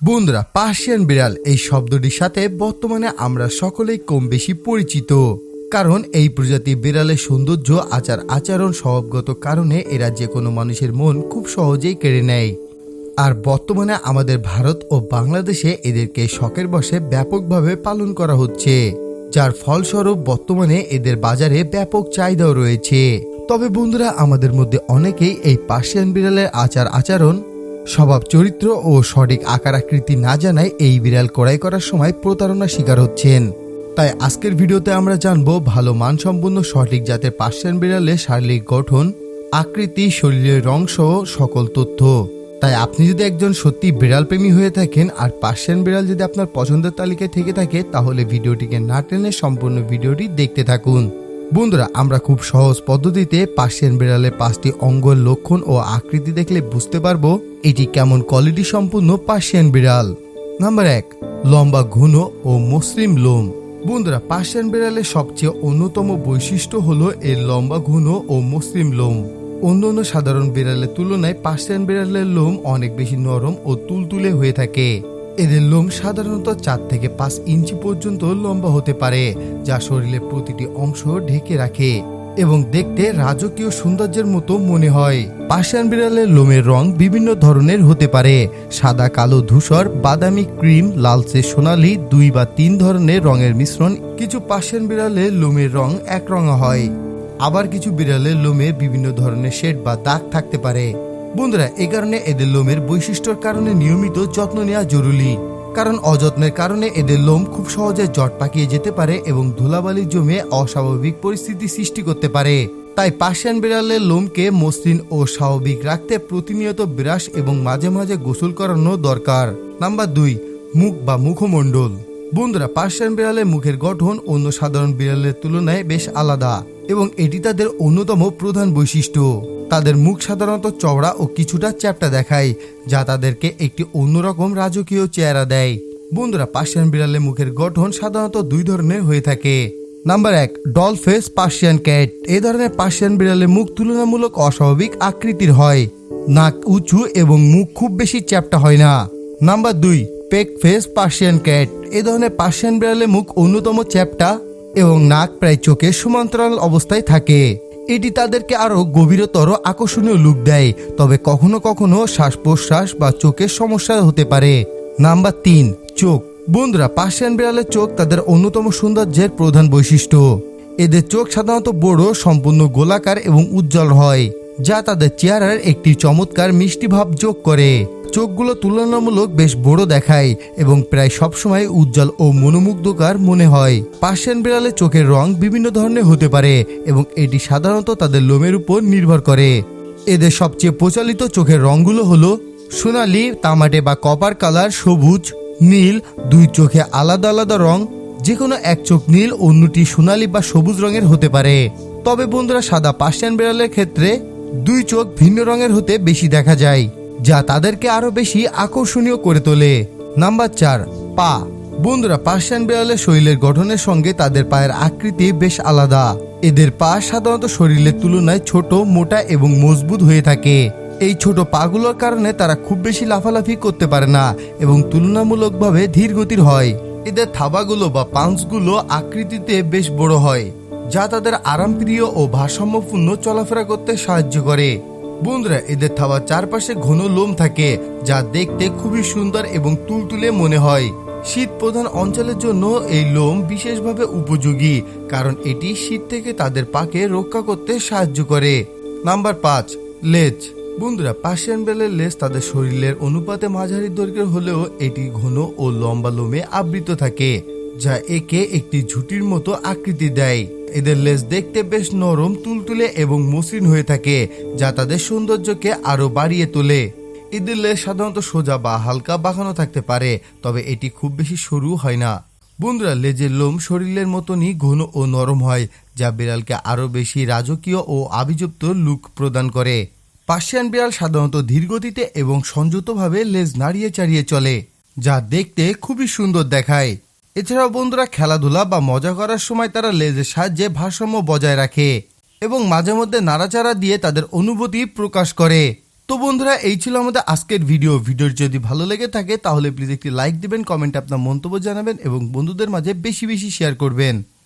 বন্ধুরা, পার্সিয়ান বিড়াল এই শব্দটির সাথে বর্তমানে আমরা সকলেই কম বেশি পরিচিত। কারণ এই প্রজাতি বিড়ালের সৌন্দর্য, আচার আচরণ, স্বভাবগত কারণে এরা যে কোনো মানুষের মন খুব সহজেই কেড়ে নেয়। আর বর্তমানে আমাদের ভারত ও বাংলাদেশে এদেরকে শখের বসে ব্যাপকভাবে পালন করা হচ্ছে। যার ফলস্বরূপ বর্তমানে এদের বাজারে ব্যাপক চাহিদাও রয়েছে। তবে বন্ধুরা, আমাদের মধ্যে অনেকেই এই পার্সিয়ান বিড়ালের আচার আচরণ স্বভাব চরিত্র ও সঠিক আকার আকৃতি না জানায় এই বিড়াল ক্রয় করার সময় প্রতারণার শিকার হচ্ছেন। তাই আজকের ভিডিওতে আমরা জানব ভালো মানসম্পন্ন সঠিক জাতের পার্সিয়ান বিড়ালের শারীরিক গঠন, আকৃতি, শরীরের রং সহ সকল তথ্য। তাই আপনি যদি একজন সত্যি বিড়াল প্রেমী হয়ে থাকেন আর পার্সিয়ান বিড়াল যদি আপনার পছন্দের তালিকায় থেকে থাকে, তাহলে ভিডিওটিকে না টেনে সম্পূর্ণ ভিডিওটি দেখতে থাকুন। বন্ধুরা, আমরা খুব সহজ পদ্ধতিতে পার্সিয়ান বিড়ালের পাঁচটি অঙ্গের লক্ষণ ও আকৃতি দেখলে বুঝতে পারব এটি কেমন কোয়ালিটি সম্পূর্ণ পার্সিয়ান বিড়াল। নাম্বার এক, লম্বা, ঘন ও মসৃণ লোম। বন্ধুরা, পার্সিয়ান বিড়ালের সবচেয়ে অন্যতম বৈশিষ্ট্য হলো এর লম্বা, ঘন ও মসৃণ লোম। অন্যান্য সাধারণ বিড়ালের তুলনায় পার্সিয়ান বিড়ালের লোম অনেক বেশি নরম ও তুলতুলে হয়ে থাকে। এদের লোম সাধারণত চার থেকে পাঁচ ইঞ্চি পর্যন্ত লম্বা হতে পারে, যা শরীরের প্রতিটি অংশ ঢেকে রাখে এবং দেখতে রাজকীয় সৌন্দর্যের মতো মনে হয়। পার্সিয়ান বিড়ালের লোমের রং বিভিন্ন ধরনের হতে পারে। সাদা, কালো ধূসর, বাদামি ক্রিম, লালচে সোনালি দুই বা তিন ধরনের রঙের মিশ্রণ কিছু পার্সিয়ান বিড়ালের লোমের রং একরঙা হয়। আবার কিছু বিড়ালের লোমে বিভিন্ন ধরনের শেড বা দাগ থাকতে পারে। বন্ধুরা এ কারণে এদের লোমের বৈশিষ্ট্যর কারণে নিয়মিত যত্ন নেওয়া জরুরি। কারণ অযত্নের কারণে এদের লোম খুব সহজে জট পাকিয়ে যেতে পারে এবং ধুলাবালি জমে অস্বাভাবিক পরিস্থিতি সৃষ্টি করতে পারে। তাই পার্সিয়ান বিড়ালের লোমকে মসৃণ ও স্বাভাবিক রাখতে প্রতিনিয়ত ব্রাশ এবং মাঝে মাঝে গোসল করানো দরকার। নাম্বার দুই, মুখ বা মুখমণ্ডল। বন্ধুরা, পার্সিয়ান বিড়ালের মুখের গঠন অন্য সাধারণ বিড়ালের তুলনায় বেশ আলাদা এবং এটি তাদের অন্যতম প্রধান বৈশিষ্ট্য। তাদের মুখ সাধারণত চওড়া ও কিছুটা চ্যাপ্টা দেখায়, যা তাদেরকে একটি অন্যরকম রাজকীয় চেহারা দেয়। বন্ধুরা, পার্সিয়ান বিড়ালের মুখের গঠন সাধারণত দুই ধরনের হয়ে থাকে। নাম্বার এক ডল ফেস পার্সিয়ান ক্যাট। এই ধরনের পার্সিয়ান বিড়ালের মুখ তুলনামূলক অস্বাভাবিক আকৃতির হয়। নাক উঁচু এবং মুখ খুব বেশি চ্যাপ্টা হয় না। নাম্বার দুই পেক ফেস পার্সিয়ান ক্যাট। এই ধরনের পার্সিয়ান বিড়ালের মুখ অন্যতম চ্যাপ্টা এবং নাক প্রায় চোখের সমান্তরাল অবস্থায় থাকে। এটি তাদেরকে আরও গভীরতর আকর্ষণীয় লুক দেয়, তবে কখনো কখনো শ্বাস প্রশ্বাস বা চোখের সমস্যা হতে পারে। নাম্বার তিন, চোখ। বন্ধুরা, পার্সিয়ান বিড়ালের চোখ তাদের অন্যতম সৌন্দর্যের প্রধান বৈশিষ্ট্য। এদের চোখ সাধারণত বড়, সম্পূর্ণ গোলাকার এবং উজ্জ্বল হয়, যা তাদের চেহারার একটি চমৎকার মিষ্টি ভাব যোগ করে। চোখগুলো তুলনামূলক বেশ বড় দেখায় এবং প্রায় সবসময় উজ্জ্বল ও মনোমুগ্ধকার মনে হয়। পার্সিয়ান বিড়ালের চোখের রং বিভিন্ন ধরনের হতে পারে এবং এটি সাধারণত তাদের লোমের উপর নির্ভর করে। এদের সবচেয়ে প্রচলিত চোখের রঙগুলো হলো সোনালি, তামাটে বা কপার কালার সবুজ, নীল, দুই চোখে আলাদা আলাদা রং যে কোনো এক চোখ নীল, অন্যটি সোনালি বা সবুজ রঙের হতে পারে। তবে বন্ধুরা, সাদা পার্সিয়ান বিড়ালের ক্ষেত্রে দুই চোখ ভিন্ন রঙের হতে বেশি দেখা যায়। যা তাদেরকে আরও বেশি আকর্ষণীয় করে তোলে। নাম্বার চার, পা। বন্ধুরা, পার্সিয়ান বিড়ালের শরীরের গঠনের সঙ্গে তাদের পায়ের আকৃতি বেশ আলাদা। এদের পা সাধারণত শরীরের তুলনায় ছোট, মোটা এবং মজবুত হয়ে থাকে। এই ছোট পাগুলোর কারণে তারা খুব বেশি লাফালাফি করতে পারে না এবং তুলনামূলকভাবে ধীর গতির হয়। এদের থাবাগুলো বা পাঞ্চগুলো আকৃতিতে বেশ বড় হয়, যা তাদের আরামপ্রিয় ও ভারসাম্যপূর্ণ চলাফেরা করতে সাহায্য করে। বন্ধুরা, এদের থাবার চারপাশে ঘন লোম থাকে, যা দেখতে খুবই সুন্দর এবং তুলতুলে মনে হয়। শীত প্রধান অঞ্চলের জন্য এই লোম বিশেষভাবে উপযোগী, কারণ এটি শীত থেকে তাদের পাকে রক্ষা করতে সাহায্য করে। নাম্বার পাঁচ, লেজ। বন্ধুরা, পার্সিয়ান বেলের লেজ তাদের শরীরের অনুপাতে মাঝারি দৈর্ঘ্যের হলেও এটি ঘন ও লম্বা লোমে আবৃত থাকে। যা একে একটি ঝুটির মতো আকৃতি দেয়। এদের লেজ দেখতে বেশ নরম, তুলতুলে এবং মসৃণ হয়ে থাকে, যা তাদের সৌন্দর্যকে আরও বাড়িয়ে তোলে। এদের লেজ সাধারণত সোজা বা হালকা বাঁকানো থাকতে পারে, তবে এটি খুব বেশি সরু হয় না। বন্ধুরা, লেজের লোম শরীরের মতনই ঘন ও নরম হয়, যা বিড়ালকে আরও বেশি রাজকীয় ও আভিযুক্ত লুক প্রদান করে। পার্সিয়ান বিড়াল সাধারণত ধীরগতিতে এবং সংযতভাবে লেজ নাড়িয়ে চাড়িয়ে চলে, যা দেখতে খুবই সুন্দর দেখায়। এছাড়াও বন্ধুরা খেলাধুলা বা মজা করার সময় তারা লেজের সাহায্যে ভারসাম্য বজায় রাখে এবং মাঝে মধ্যে নাড়াচাড়া দিয়ে তাদের অনুভূতি প্রকাশ করে। তো বন্ধুরা, এই ছিল আমাদের আজকের ভিডিও। ভিডিওর যদি ভালো লেগে থাকে, তাহলে প্লিজ একটি লাইক দিবেন কমেন্টে আপনার মন্তব্য জানাবেন এবং বন্ধুদের মাঝে বেশি বেশি শেয়ার করবেন।